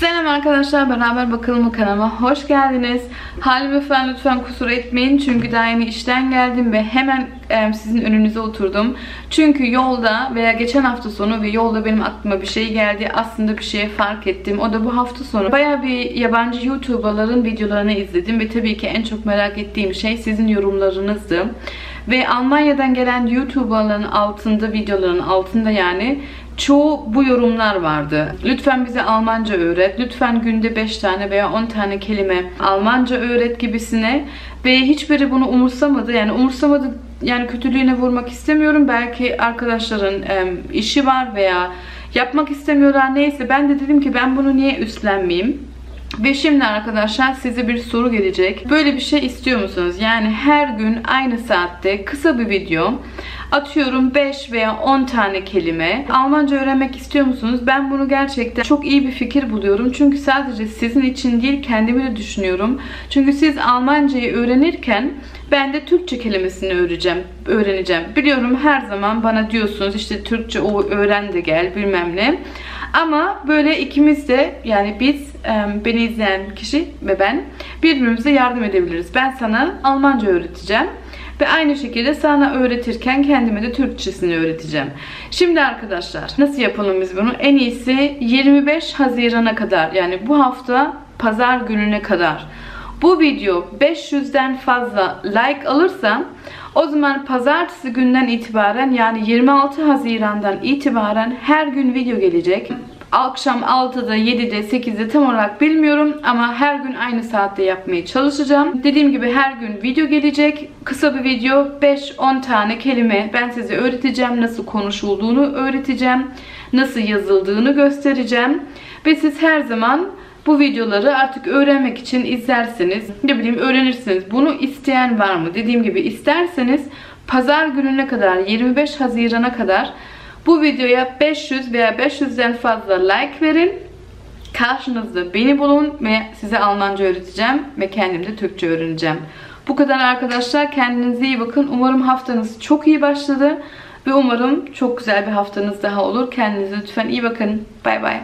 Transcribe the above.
Selam arkadaşlar beraber bakalım kanalıma hoş geldiniz. Halime falan lütfen kusur etmeyin çünkü daha yeni işten geldim ve hemen sizin önünüze oturdum. Çünkü yolda veya geçen hafta sonu ve yolda benim aklıma bir şey geldi. Aslında bir şeye fark ettim. O da bu hafta sonu baya bir yabancı YouTuber'ların videolarını izledim ve tabii ki en çok merak ettiğim şey sizin yorumlarınızdı. Ve Almanya'dan gelen YouTuber'ların altında, videoların altında yani çoğu bu yorumlar vardı. Lütfen bize Almanca öğret. Lütfen günde 5 tane veya 10 tane kelime Almanca öğret gibisine. Ve hiçbiri bunu umursamadı. Yani umursamadı yani kötülüğüne vurmak istemiyorum. Belki arkadaşların e, işi var veya yapmak istemiyorlar neyse. Ben de dedim ki ben bunu niye üstlenmeyeyim? Ve şimdi arkadaşlar size bir soru gelecek. Böyle bir şey istiyor musunuz? Yani her gün aynı saatte kısa bir video atıyorum 5 veya 10 tane kelime Almanca öğrenmek istiyor musunuz? Ben bunu gerçekten çok iyi bir fikir buluyorum. Çünkü sadece sizin için değil kendimi de düşünüyorum. Çünkü siz Almancayı öğrenirken ben de Türkçe kelimesini öğreneceğim. öğreneceğim. Biliyorum her zaman bana diyorsunuz işte Türkçe öğren de gel bilmem ne. Ama böyle ikimiz de yani biz beni izleyen kişi ve ben birbirimize yardım edebiliriz. Ben sana Almanca öğreteceğim. Ve aynı şekilde sana öğretirken kendime de Türkçesini öğreteceğim. Şimdi arkadaşlar nasıl yapalım biz bunu? En iyisi 25 Haziran'a kadar yani bu hafta pazar gününe kadar bu video 500'den fazla like alırsa o zaman pazartesi günden itibaren yani 26 Haziran'dan itibaren her gün video gelecek akşam 6'da, 7'de, 8'de tam olarak bilmiyorum ama her gün aynı saatte yapmaya çalışacağım. Dediğim gibi her gün video gelecek. Kısa bir video 5-10 tane kelime ben size öğreteceğim. Nasıl konuşulduğunu öğreteceğim. Nasıl yazıldığını göstereceğim. Ve siz her zaman bu videoları artık öğrenmek için izlerseniz, ne bileyim öğrenirsiniz. Bunu isteyen var mı? Dediğim gibi isterseniz pazar gününe kadar 25 Haziran'a kadar bu videoya 500 veya 500'den fazla like verin. Karşınızda beni bulun ve size Almanca öğreteceğim ve kendim de Türkçe öğreneceğim. Bu kadar arkadaşlar. Kendinize iyi bakın. Umarım haftanız çok iyi başladı. Ve umarım çok güzel bir haftanız daha olur. Kendinize lütfen iyi bakın. Bay bay.